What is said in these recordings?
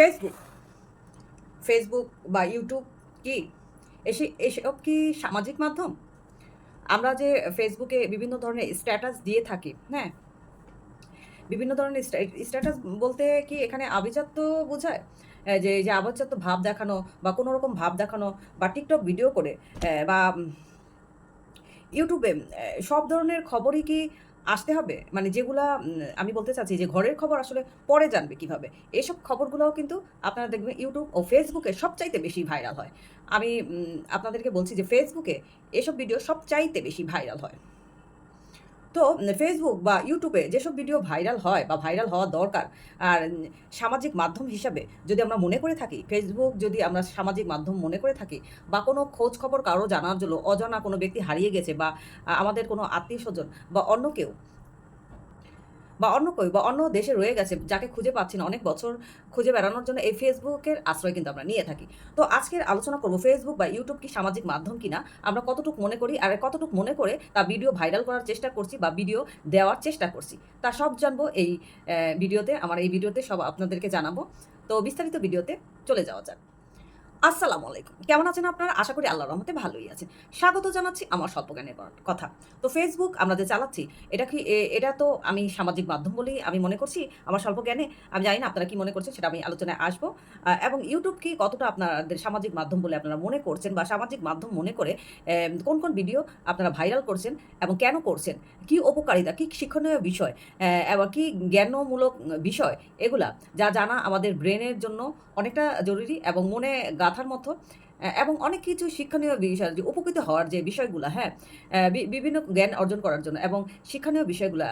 Facebook Facebook বা YouTube কি? এসে, এসব কি সামাজিক মাধ্যম? আমরা যে ফেসবুকে বিভিন্ন ধরনের স্ট্যাটাস দিয়ে থাকি হ্যাঁ? বিভিন্ন ধরনের স্ট্যাটাস বলতে কি এখানে আভিজাত্য বোঝায়? যে যে আভিজাত্য ভাব দেখানো বা কোনো রকম ভাব দেখানো বা টিকটক ভিডিও করে বা ইউটিউবে সব ধরনের খবরই কি আসতে হবে? মানে যেগুলা আমি বলতে চাচ্ছি যে ঘরের খবর আসলে পরে জানবে কীভাবে। এইসব খবরগুলোও কিন্তু আপনারা দেখবেন ইউটিউব ও ফেসবুকে সবচাইতে বেশি ভাইরাল হয়। আমি আপনাদেরকে বলছি যে ফেসবুকে এসব ভিডিও সবচাইতে বেশি ভাইরাল হয়। তো ফেসবুক বা ইউটিউবে যেসব ভিডিও ভাইরাল হয় বা ভাইরাল হওয়া দরকার, আর সামাজিক মাধ্যম হিসাবে যদি আমরা মনে করে থাকি ফেসবুক যদি আমরা সামাজিক মাধ্যম মনে করে থাকি বা কোনো খোঁজ খবর কারও জানার জন্য অজানা কোনো ব্যক্তি হারিয়ে গেছে বা আমাদের কোনো আত্মীয় স্বজন বা অন্য কেউ বা অন্য কেউ বা অন্য দেশে রয়ে গেছে যাকে খুঁজে পাচ্ছি না অনেক বছর খুঁজে বেড়ানোর জন্য এই ফেসবুকের আশ্রয় কিন্তু আমরা নিয়ে থাকি। তো আজকের আলোচনা করব ফেসবুক বা ইউটিউব কি সামাজিক মাধ্যম কিনা? আমরা কতটুকু মনে করি আর কতটুকু মনে করে তা ভিডিও ভাইরাল করার চেষ্টা করছি বা ভিডিও দেওয়ার চেষ্টা করছি। তা সব জানব এই ভিডিওতে, আমার এই ভিডিওতে সব আপনাদেরকে জানাব। তো বিস্তারিত ভিডিওতে চলে যাওয়া যাক। আসসালামু আলাইকুম। কেমন আছেন আপনারা? আশা করি আল্লাহর রহমতে ভালোই আছেন। স্বাগত জানাচ্ছি আমার স্বল্প জ্ঞানের কথা। তো ফেসবুক আমরা যে চালাচ্ছি, এটা কি এটা তো আমি সামাজিক মাধ্যম বলেই আমি মনে করছি, আমার স্বল্প জ্ঞানে আমি জানি না আপনারা কি মনে করছেন, সেটা আমি আলোচনায় আসব। এবং ইউটিউব কি কতটা আপনাদের সামাজিক মাধ্যম বলে আপনারা মনে করছেন বা সামাজিক মাধ্যম মনে করে কোন কোন ভিডিও আপনারা ভাইরাল করছেন এবং কেন করছেন? কি উপকারিতা, কি শিক্ষণীয় বিষয় এবং কি জ্ঞানমূলক বিষয়, এগুলা যা জানা আমাদের ব্রেনের জন্য অনেকটা জরুরি এবং মনে গাথার মতো এবং অনেক কিছু শিক্ষণীয় বিষয় উপকৃত হওয়ার যে বিষয়গুলো হ্যাঁ বিভিন্ন জ্ঞান অর্জন করার জন্য এবং শিক্ষণীয় বিষয়গুলো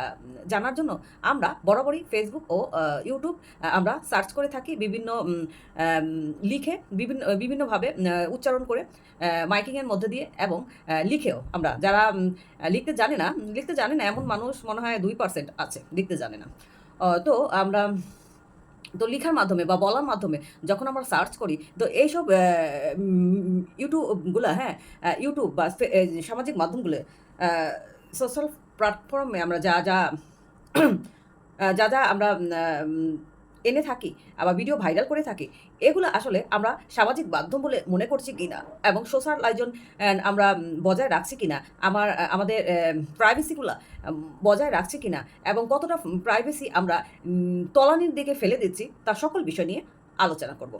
জানার জন্য আমরা বরাবরই ফেসবুক ও ইউটিউব আমরা সার্চ করে থাকি বিভিন্ন লিখে বিভিন্ন বিভিন্নভাবে উচ্চারণ করে মাইকিংয়ের মধ্যে দিয়ে এবং লিখেও আমরা। যারা লিখতে জানে না, লিখতে জানে না, এমন মানুষ মনে হয় দুই পার্সেন্ট আছে, লিখতে জানে না। তো আমরা তো লেখার মাধ্যমে বা বলার মাধ্যমে যখন আমরা সার্চ করি, তো এইসব ইউটিউবগুলো হ্যাঁ ইউটিউব বা সামাজিক মাধ্যমগুলো সোশ্যাল প্ল্যাটফর্মে আমরা যা যা যা যা আমরা এনে থাকি, আবার ভিডিও ভাইরাল করে থাকি, এগুলো আসলে আমরা সামাজিক মাধ্যম বলে মনে করছি কি না এবং সোশ্যাল আয়োজন আমরা বজায় রাখছি কিনা, আমার, আমাদের প্রাইভেসিগুলো বজায় রাখছি কিনা এবং কতটা প্রাইভেসি আমরা তলানির দিকে ফেলে দিচ্ছি, তার সকল বিষয় নিয়ে আলোচনা করব।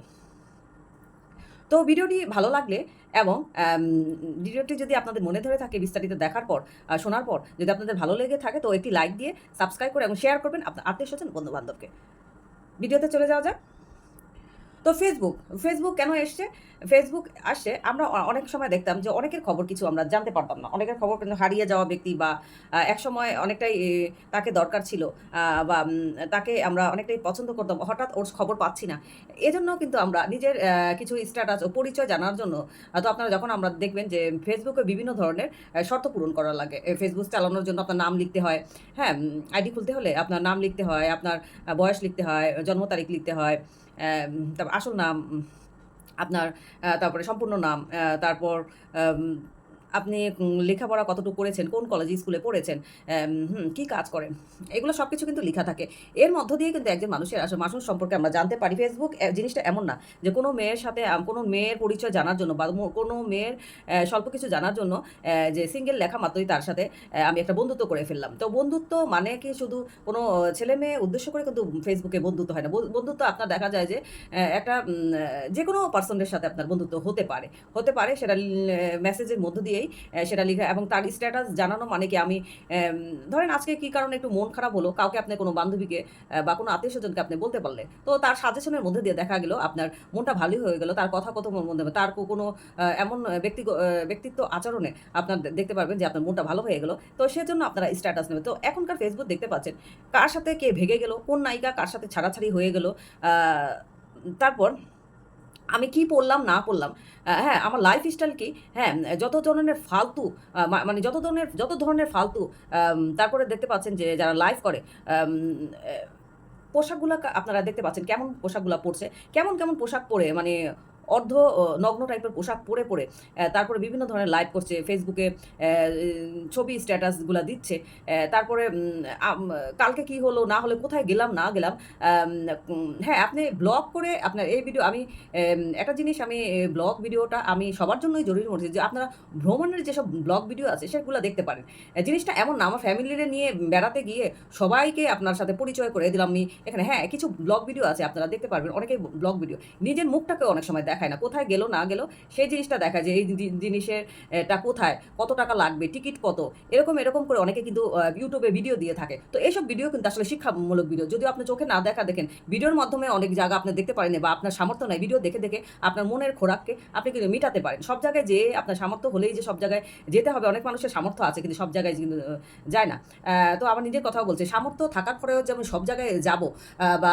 তো ভিডিওটি ভালো লাগলে এবং ভিডিওটি যদি আপনাদের মনে ধরে থাকে বিস্তারিত দেখার পর শোনার পর, যদি আপনাদের ভালো লেগে থাকে তো একটি লাইক দিয়ে সাবস্ক্রাইব করে এবং শেয়ার করবেন আপনার আত্মীয় স্বজন বন্ধু বান্ধবকে ভিডিওতে চলে যাওয়া যাক। তো ফেসবুক ফেসবুক কেন এসছে? ফেসবুক আসছে আমরা অনেক সময় দেখতাম যে অনেকের খবর কিছু আমরা জানতে পারতাম না। অনেকের খবর কিন্তু হারিয়ে যাওয়া ব্যক্তি বা এক সময় অনেকটাই তাকে দরকার ছিল বা তাকে আমরা অনেকটাই পছন্দ করতাম, হঠাৎ ওর খবর পাচ্ছি না। এজন্য কিন্তু আমরা নিজের কিছু স্ট্যাটাস ও পরিচয় জানার জন্য তো আপনারা যখন আমরা দেখবেন যে ফেসবুকে বিভিন্ন ধরনের শর্ত পূরণ করা লাগে। ফেসবুক চালানোর জন্য আপনার নাম লিখতে হয়। হ্যাঁ আইডি খুলতে হলে আপনার নাম লিখতে হয়, আপনার বয়স লিখতে হয়, জন্ম তারিখ লিখতে হয়। আসল নাম আপনার তারপরে সম্পূর্ণ নাম তারপর আপনি লেখাপড়া কতটুকু করেছেন কোন কলেজ স্কুলে পড়েছেন হুম, কি কাজ করেন এগুলো সব কিছু কিন্তু লেখা থাকে। এর মধ্য দিয়ে কিন্তু একজন মানুষের আসলে মানুষ সম্পর্কে আমরা জানতে পারি। ফেসবুক জিনিসটা এমন না যে কোনো মেয়ের সাথে কোনো মেয়ের পরিচয় জানার জন্য বা কোনো মেয়ের স্বল্প কিছু জানার জন্য যে সিঙ্গেল লেখা মাত্রই তার সাথে আমি একটা বন্ধুত্ব করে ফেললাম। তো বন্ধুত্ব মানে কি শুধু কোনো ছেলে মেয়ে উদ্দেশ্য করে কিন্তু ফেসবুকে বন্ধুত্ব হয় না। বন্ধু- বন্ধুত্ব আপনার দেখা যায় যে একটা যে কোনো পার্সনের সাথে আপনার বন্ধুত্ব হতে পারে। হতে পারে সেটা মেসেজের মধ্য দিয়েই সেটা লেখা এবং তার স্ট্যাটাস জানানো মানে কি আমি ধরেন আজকে কি কারণে একটু মন খারাপ হলো, কাউকে আপনি কোনো বান্ধবীকে বা কোনো আত্মীয় স্বজনকে আপনি বলতে পারলে তো তার সাজেশনের মধ্যে দিয়ে দেখা গেল আপনার মনটা ভালোই হয়ে গেল, তার কথা কত মধ্যে তার কোনো এমন ব্যক্তি ব্যক্তিত্ব আচরণে আপনার দেখতে পারবেন যে আপনার মনটা ভালো হয়ে গেল। তো সেজন্য আপনারা স্ট্যাটাস নেবেন। তো এখনকার ফেসবুক দেখতে পাচ্ছেন, কার সাথে কে ভেগে গেল, কোন নায়িকা কার সাথে ছাড়াছাড়ি হয়ে গেল তারপর আমি কি পড়লাম, না পড়লাম হ্যাঁ আমার লাইফ স্টাইল কি? হ্যাঁ যত ধরনের ফালতু মানে যত ধরনের যত ধরনের ফালতু তারপরে দেখতে পাচ্ছেন যে যারা লাইভ করে পোশাকগুলো আপনারা দেখতে পাচ্ছেন কেমন পোশাকগুলো পরছে, কেমন কেমন পোশাক পরে মানে অর্ধ নগ্ন টাইপের পোশাক পরে পরে তারপরে বিভিন্ন ধরনের লাইভ করছে ফেসবুকে ছবি স্ট্যাটাসগুলো দিচ্ছে তারপরে কালকে কি হলো, না হলে কোথায় গেলাম, না গেলাম হ্যাঁ আপনি ব্লগ করে আপনার এই ভিডিও আমি একটা জিনিস আমি ব্লগ ভিডিওটা আমি সবার জন্যই জরুরি মনে যে আপনারা ভ্রমণের যেসব ব্লগ ভিডিও আছে সেগুলো দেখতে পারেন। জিনিসটা এমন না, আমার ফ্যামিলিরে নিয়ে বেড়াতে গিয়ে সবাইকে আপনার সাথে পরিচয় করে দিলাম আমি। এখানে হ্যাঁ কিছু ব্লগ ভিডিও আছে, আপনারা দেখতে পারবেন, অনেকেই ব্লগ ভিডিও নিজের মুখটাকে অনেক সময় দেখায় না, কোথায় গেল না গেল, সেই জিনিসটা দেখায় যে এই জিনিসের এটা কোথায়, কত টাকা লাগবে, টিকিট কত, এরকম এরকম করে অনেকে কিন্তু ইউটিউবে ভিডিও দিয়ে থাকে। তো এইসব ভিডিও কিন্তু আসলে শিক্ষামূলক ভিডিও যদিও আপনি চোখে না দেখা দেখেন ভিডিওর মাধ্যমে অনেক জায়গা আপনি দেখতে পারেন বা আপনার সামর্থ্য নাই ভিডিও দেখে দেখে আপনার মনের খোরাককে আপনি কিন্তু মিটাতে পারেন। সব জায়গায় যে আপনার সামর্থ্য হলেই যে সব জায়গায় যেতে হবে, অনেক মানুষের সামর্থ্য আছে কিন্তু সব জায়গায় কিন্তু যায় না। তো আমার নিজের কথাও বলছে, সামর্থ্য থাকার পরেও যে আমি সব জায়গায় যাব বা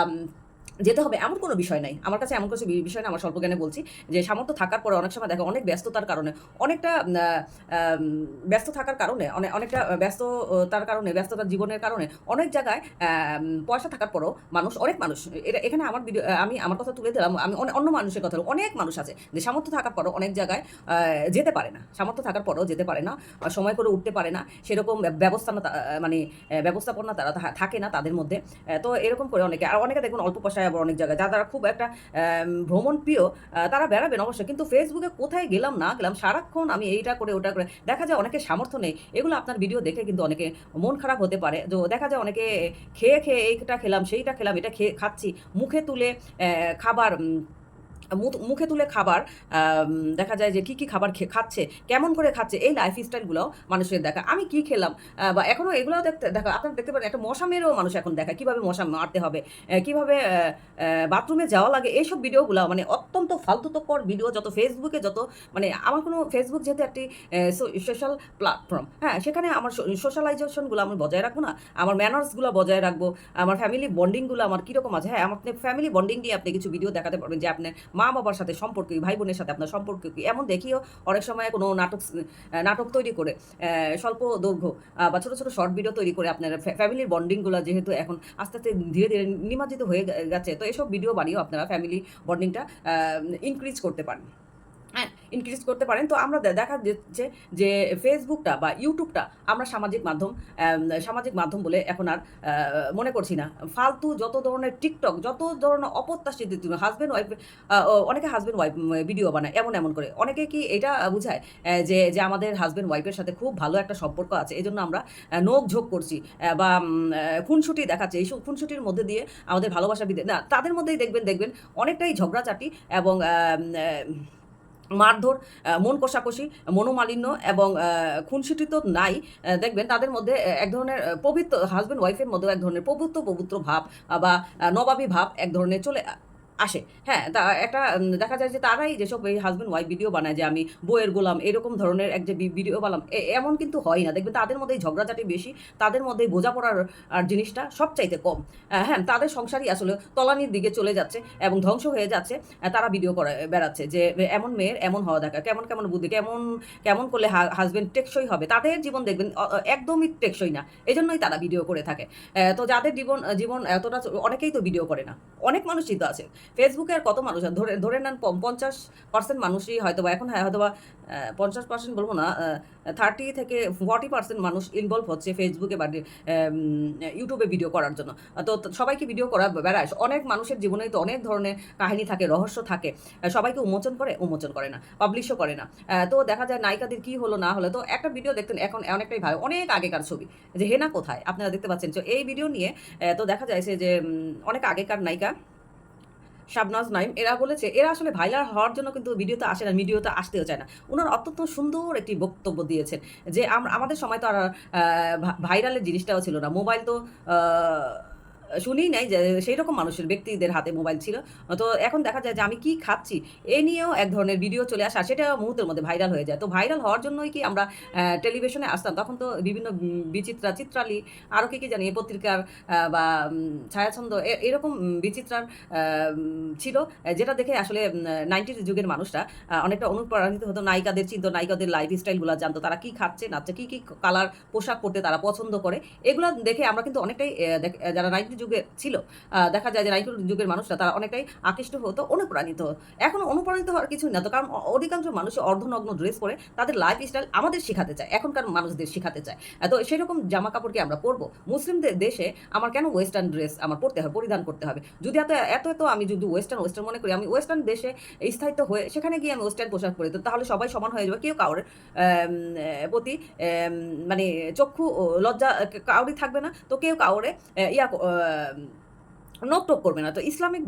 যেতে হবে এমন কোনো বিষয় নাই আমার কাছে এমন কিছু বিষয় না, আমার স্বল্প জ্ঞানে বলছি যে সামর্থ্য থাকার পরে অনেক সময় দেখো অনেক ব্যস্ততার কারণে, অনেকটা ব্যস্ত থাকার কারণে অনেক অনেকটা ব্যস্ততার কারণে ব্যস্ততার জীবনের কারণে অনেক জায়গায় পয়সা থাকার পরেও মানুষ, অনেক মানুষ, এটা এখানে আমার ভিডিও আমি আমার কথা তুলে দিলাম আমি অনে- অন্য মানুষের কথা। অনেক মানুষ আছে যে সামর্থ্য থাকার পরও অনেক জায়গায় যেতে পারে না সামর্থ্য থাকার পরেও যেতে পারে না সময় করে উঠতে পারে না, সেরকম ব্যবস্থা মানে ব্যবস্থাপনা তারা থাকে না তাদের মধ্যে তো এরকম করে অনেকে, আর অনেকে দেখুন অল্প পয়সায় আবার অনেক জায়গায়। যা তারা খুব একটা ভ্রমণ প্রিয় তারা বেড়াবেন অবশ্যই। কিন্তু ফেসবুকে কোথায় গেলাম, না গেলাম, সারাক্ষণ আমি এইটা করে, ওটা করে, দেখা যায় অনেকে সামর্থ্য নেই। এগুলো আপনার ভিডিও দেখে কিন্তু অনেকে মন খারাপ হতে পারে। তো দেখা যায় অনেকে খেয়ে খেয়ে এইটা খেলাম, সেইটা খেলাম, এটা খেয়ে খাচ্ছি। মুখে তুলে খাবার মুখ- তুলে খাবার দেখা যায় যে কি কি খাবার খাচ্ছে, কেমন করে খাচ্ছে, এই লাইফ স্টাইলগুলো মানুষের দেখা। আমি কি খেলাম? বা এখনও এগুলো দেখতে, দেখা, আপনারা দেখতে পারেন, একটা মশা মেরেও মানুষ এখন দেখা, কীভাবে মশা মারতে হবে কীভাবে বাথরুমে যাওয়া লাগে, এইসব ভিডিওগুলো মানে অত্যন্ত ফালতুতকর ভিডিও, যত ফেসবুকে যত মানে আমার কোনো ফেসবুক যেহেতু একটি সোশ্যাল প্ল্যাটফর্ম হ্যাঁ সেখানে আমার সোশ্যালাইজেশনগুলো আমি বজায় রাখব না, আমার ম্যানার্সগুলো বজায় রাখব, আমার ফ্যামিলি বন্ডিংগুলো আমার কীরকম আছে হ্যাঁ আপনি ফ্যামিলি বন্ডিং নিয়ে আপনি কিছু ভিডিও দেখাতে পারবেন যে আপনার মা বাবার সাথে সম্পর্ক কি ভাই বোনের সাথে আপনার সম্পর্ক কি? এমন দেখিও অনেক সময় কোনো নাটক নাটক তৈরি করে স্বল্প দৈর্ঘ্য বা ছোটো ছোটো শর্ট ভিডিও তৈরি করে আপনার ফ্যামিলির বন্ডিংগুলো যেহেতু এখন আস্তে আস্তে ধীরে ধীরে নিমাজিত হয়ে গেছে। তো এসব ভিডিও বানিয়েও আপনারা ফ্যামিলি বন্ডিংটা ইনক্রিজ করতে পারেন। ইনক্রিজ করতে পারেন। তো আমরা দেখা যাচ্ছে যে ফেসবুকটা বা ইউটিউবটা আমরা সামাজিক মাধ্যম সামাজিক মাধ্যম বলে এখন আর মনে করছি না। ফালতু যত ধরনের টিকটক যত ধরনের অপ্রত্যাশিত হাজব্যান্ড ওয়াইফ অনেকে হাজব্যান্ড ওয়াইফ ভিডিও বানায়, এমন এমন করে। অনেকে কি এটা বোঝায় যে যে আমাদের হাজব্যান্ড ওয়াইফের সাথে খুব ভালো একটা সম্পর্ক আছে এই জন্য আমরা নোক ঝোঁক করছি বা খুনসুটি দেখাচ্ছে। এই খুনসুটির মধ্যে দিয়ে আমাদের ভালোবাসা বিদে না, তাদের মধ্যেই দেখবেন দেখবেন অনেকটাই ঝগড়াঝাটি এবং মারধর মন কষাকষি, মনোমালিন্য এবং খুনসুটি তো নাই। দেখবেন তাদের মধ্যে এক ধরনের পবিত্র হাজব্যান্ড ওয়াইফের মধ্যেও এক ধরনের পবিত্র পবিত্র ভাব বা নবাবী ভাব এক ধরনের চলে আসে। হ্যাঁ তা একটা দেখা যায় যে তারাই যেসব এই হাজব্যান্ড ওয়াইফ ভিডিও বানায় যে আমি বইয়ের গোলাম, এরকম ধরনের এক যে ভিডিও বানাম এমন কিন্তু হয় না। দেখবেন তাদের মধ্যেই ঝগড়াঝাটি বেশি, তাদের মধ্যেই বোঝাপড়ার আর জিনিসটা সবচাইতে কম। হ্যাঁ তাদের সংসারই আসলে তলানির দিকে চলে যাচ্ছে এবং ধ্বংস হয়ে যাচ্ছে তারা ভিডিও করে, বেড়াচ্ছে যে এমন মেয়ের এমন হওয়া দেখা কেমন কেমন বুদ্ধি, কেমন কেমন করলে হাজব্যান্ড টেকসই হবে। তাদের জীবন দেখবেন একদমই টেকসই না এই জন্যই তারা ভিডিও করে থাকে। তো যাদের জীবন জীবন এতটা, অনেকেই তো ভিডিও করে না, অনেক মানুষই তো আছে। ফেসবুকে আর কত মানুষ? ধরে ধরে নেন পঞ্চাশ পার্সেন্ট মানুষই হয়তো বা এখন হ্যাঁ হয়তো বা পঞ্চাশ পার্সেন্ট বলব না থার্টি থেকে ফর্টি পার্সেন্ট মানুষ ইনভলভ হচ্ছে ফেসবুকে বা ইউটিউবে ভিডিও করার জন্য। তো সবাইকে ভিডিও করা বেড়ায়। অনেক মানুষের জীবনেই তো অনেক ধরনের কাহিনী থাকে, রহস্য থাকে। সবাইকে উন্মোচন করে উন্মোচন করে না পাবলিশও করে না। তো দেখা যায় নায়িকাদের কি হলো, না হলো, তো একটা ভিডিও দেখতেন, এখন অনেকটাই ভালো, অনেক আগেকার ছবি। যে হেনা কোথায়? আপনারা দেখতে পাচ্ছেন। তো এই ভিডিও নিয়ে তো দেখা যাচ্ছে যে অনেক আগেকার নায়িকা শাবনাজ নাইম, এরা বলেছে, এরা আসলে ভাইরাল হওয়ার জন্য কিন্তু ভিডিওতে আসে না, ভিডিওতে আসতেও চায় না। ওনার অত্যন্ত সুন্দর একটি বক্তব্য দিয়েছেন যে, আম- আমাদের সময় তো আর ভাইরালের জিনিসটাও ছিল না। মোবাইল তো শুনেই নাই যে সেই রকম মানুষের ব্যক্তিদের হাতে মোবাইল ছিল। তো এখন দেখা যায় যে আমি কি খাচ্ছি, এ নিয়েও এক ধরনের ভিডিও চলে আসা সেটা মুহূর্তের মধ্যে ভাইরাল হয়ে যায়। তো ভাইরাল হওয়ার জন্যই কি আমরা টেলিভিশনে আসতাম, তখন তো বিভিন্ন বিচিত্রা চিত্রালী আরও কি কি জানি পত্রিকার বা ছায়াছন্দ এরকম বিচিত্রার ছিল, যেটা দেখে আসলে নাইনটির যুগের মানুষরা অনেকটা অনুপ্রাণিত হতো। নায়িকাদের চিন্ত, নায়িকাদের লাইফ স্টাইলগুলো জানতো, তারা কি খাচ্ছে, নাচছে, কি কি কালার পোশাক পরতে তারা পছন্দ করে। এগুলো দেখে আমরা কিন্তু অনেকটাই যারা নাইনটির যুগে ছিল। দেখা যায় যে নাইকুল যুগের মানুষরা তারা অনেকটাই আকৃষ্ট হতো, অনুপ্রাণিত। এখন অনুপ্রাণিত হওয়ার কিছুই না তো, কারণ অধিকাংশ মানুষ অর্ধনগ্ন ড্রেস পরে তাদের লাইফ স্টাইল আমাদের শেখাতে চায়, এখনকার মানুষদের শেখাতে চায়। তো সেরকম জামা কাপড়কে আমরা পরবো। মুসলিমদের দেশে আমার কেন ওয়েস্টার্ন ড্রেস আমার পরতে হবে, পরিধান করতে হবে? যদি এত এত এত আমি যদি ওয়েস্টার্ন ওয়েস্টার্ন মনে করি, আমি ওয়েস্টার্ন দেশে স্থায়িত্ব হয়ে সেখানে গিয়ে আমি ওয়েস্টার্ন পোশাক পরি, তো তাহলে সবাই সমান হয়ে যাবে। কেউ কারোর প্রতি মানে চক্ষু লজ্জা কাউরি থাকবে না। তো কেউ কাউরে ইয়া ক- আহ, নোকটোক করবে না। তো ইসলামিক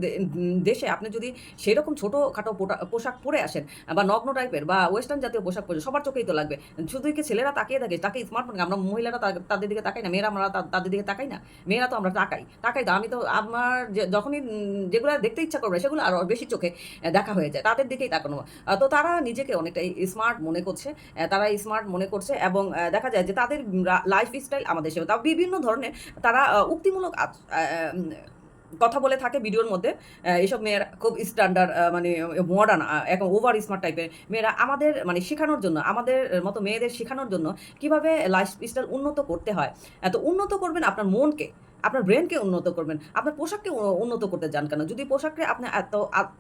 দেশে আপনি যদি সেরকম ছোটোখাটো পোটা- পোশাক পরে আসেন বা নগ্ন টাইপের বা ওয়েস্টার্ন জাতীয় পোশাক পরে সবার চোখেই তো লাগবে। শুধু কি ছেলেরা তাকিয়ে থাকে, তাকে স্মার্টফোন আমরা মহিলারা তা- তাদের দিকে তাকাই না, মেয়েরা আমরা তাদের দিকে তাকাই না, মেয়েরা তো আমরা তাকাই তাকাই তো, আমি তো আমার যখনই যেগুলো দেখতে ইচ্ছা করবে, সেগুলো আরও বেশি চোখে দেখা হয়ে যায়, তাদের দিকেই তাকানো। তো তারা নিজেকে অনেকটাই স্মার্ট মনে করছে তারা স্মার্ট মনে করছে এবং দেখা যায় যে তাদের লাইফ স্টাইল আমাদের সেবা তাও বিভিন্ন ধরনের তারা উক্তিমূলক কথা বলে থাকে ভিডিওর মধ্যে এইসব মেয়েরা খুব স্ট্যান্ডার্ড মানে মডার্ন এখন ওভার স্মার্ট টাইপের মেয়েরা আমাদের মানে শেখানোর জন্য, আমাদের মতো মেয়েদের শেখানোর জন্য কীভাবে লাইফ স্টাইল উন্নত করতে হয়। এত উন্নত করবেন আপনার মনকে, আপনার ব্রেনকে উন্নত করবেন, আপনার পোশাককে উন্নত করতে যান কেন? যদি পোশাককে আপনি এত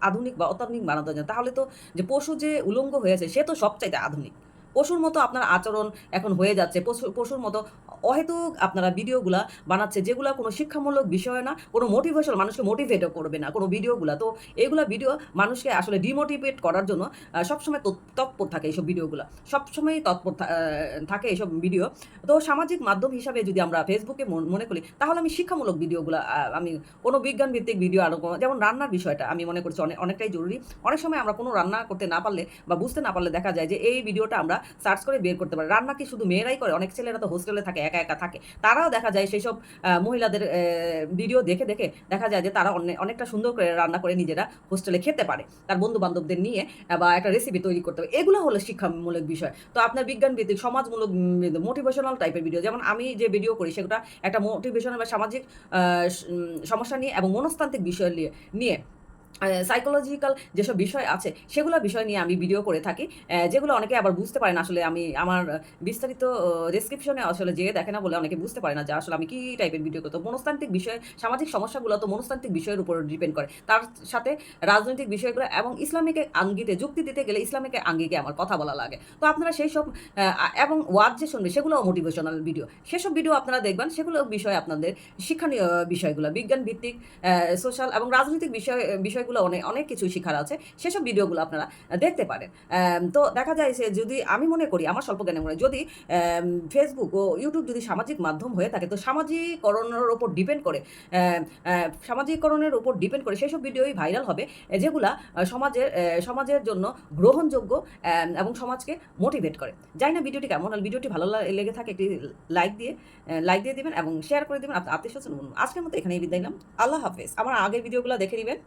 আধুনিক বা অত্যাধুনিক বানাতে যান তাহলে তো যে পশু যে উলঙ্গ হয়েছে, সে তো সবচাইতে আধুনিক। পশুর মতো আপনার আচরণ এখন হয়ে যাচ্ছে, পশু, পশুর মতো অহেতুক আপনারা ভিডিওগুলা বানাচ্ছে, যেগুলো কোনো শিক্ষামূলক বিষয় না, কোনো মোটিভেশন মানুষকে মোটিভেটও করবে না কোনো ভিডিওগুলো। তো এইগুলা ভিডিও মানুষকে আসলে ডিমোটিভেট করার জন্য সবসময় তৎপর থাকে এইসব ভিডিওগুলো। সবসময় তৎপর থাকে এইসব ভিডিও। তো সামাজিক মাধ্যম হিসাবে যদি আমরা ফেসবুকে মন- করি, তাহলে আমি শিক্ষামূলক ভিডিওগুলো আমি কোনো বিজ্ঞান ভিত্তিক ভিডিও আরও যেমন রান্নার বিষয়টা আমি মনে করছি অনেক অনেকটাই জরুরি। অনেক সময় আমরা কোনো রান্না করতে না পারলে বা বুঝতে না পারলে দেখা যায় যে এই ভিডিওটা আমরা সার্চ করে বের করতে পারি। রান্না কি শুধু মেয়েরাই করে? অনেক ছেলেরা তো হোস্টেলে থাকে একা একা থাকে। তারাও দেখা যায় সেই সব মহিলাদের ভিডিও দেখে দেখে দেখা যায় যে তারা অনে- অনেকটা সুন্দর করে রান্না করে নিজেরা হোস্টেলে খেতে পারে। তার বন্ধু বান্ধবদের নিয়ে বা একটা রেসিপি তৈরি করতে পারে। এগুলো হলো শিক্ষামূলক বিষয়। তো আপনার বিজ্ঞান ভিত্তিক সমাজমূলক মোটিভেশনাল টাইপের ভিডিও যেমন আমি যে ভিডিও করি সেগুলো একটা মোটিভেশনাল বা সামাজিক সমস্যা নিয়ে এবং মনস্তান্ত্রিক বিষয় নিয়ে সাইকোলজিক্যাল যেসব বিষয় আছে, সেগুলো বিষয় নিয়ে আমি ভিডিও করে থাকি যেগুলো অনেকে আবার বুঝতে পারে না আসলে আমি আমার বিস্তারিত ডেসক্রিপশনে আসলে যেয়ে দেখে না বলে অনেকে বুঝতে পারে না যে আসলে আমি কী টাইপের ভিডিও করতো মনস্তান্ত্রিক বিষয়, সামাজিক সমস্যাগুলো তো মনস্তান্ত্রিক বিষয়ের উপর ডিপেন্ড করে। তার সাথে রাজনৈতিক বিষয়গুলো এবং ইসলামিক আঙ্গিতে যুক্তি দিতে গেলে ইসলামিক আঙ্গিকে আমার কথা বলা লাগে। তো আপনারা সেই সব এবং ওয়াজ যে শুনবে, সেগুলোও মোটিভেশনাল ভিডিও সেসব ভিডিও আপনারা দেখবেন, সেগুলো বিষয় আপনাদের শিক্ষণীয় বিষয়গুলো বিজ্ঞান ভিত্তিক সোশ্যাল এবং রাজনৈতিক বিষয় বিষয় বিষয়গুলো অনেক অনেক কিছু শেখার আছে, সেসব ভিডিওগুলো আপনারা দেখতে পারেন। তো দেখা যায় যে যদি আমি মনে করি, আমার স্বল্প জ্ঞানে মনে যদি ফেসবুক ও ইউটিউব যদি সামাজিক মাধ্যম হয়ে থাকে, তো সামাজিকরণের ওপর ডিপেন্ড করে সামাজিকরণের উপর ডিপেন্ড করে সেসব ভিডিওই ভাইরাল হবে, যেগুলা সমাজের সমাজের জন্য গ্রহণযোগ্য এবং সমাজকে মোটিভেট করে। যাই না ভিডিওটি কেমন ভিডিওটি ভালো লেগে থাকে, একটি লাইক দিয়ে লাইক দিয়ে দিবেন এবং শেয়ার করে দেবেন আপনার আত্মীয় স্বজন আজকের মতো এখানেই বিদায় নিলাম। আল্লাহ হাফেজ। আমার আগের ভিডিওগুলো দেখে নেবেন।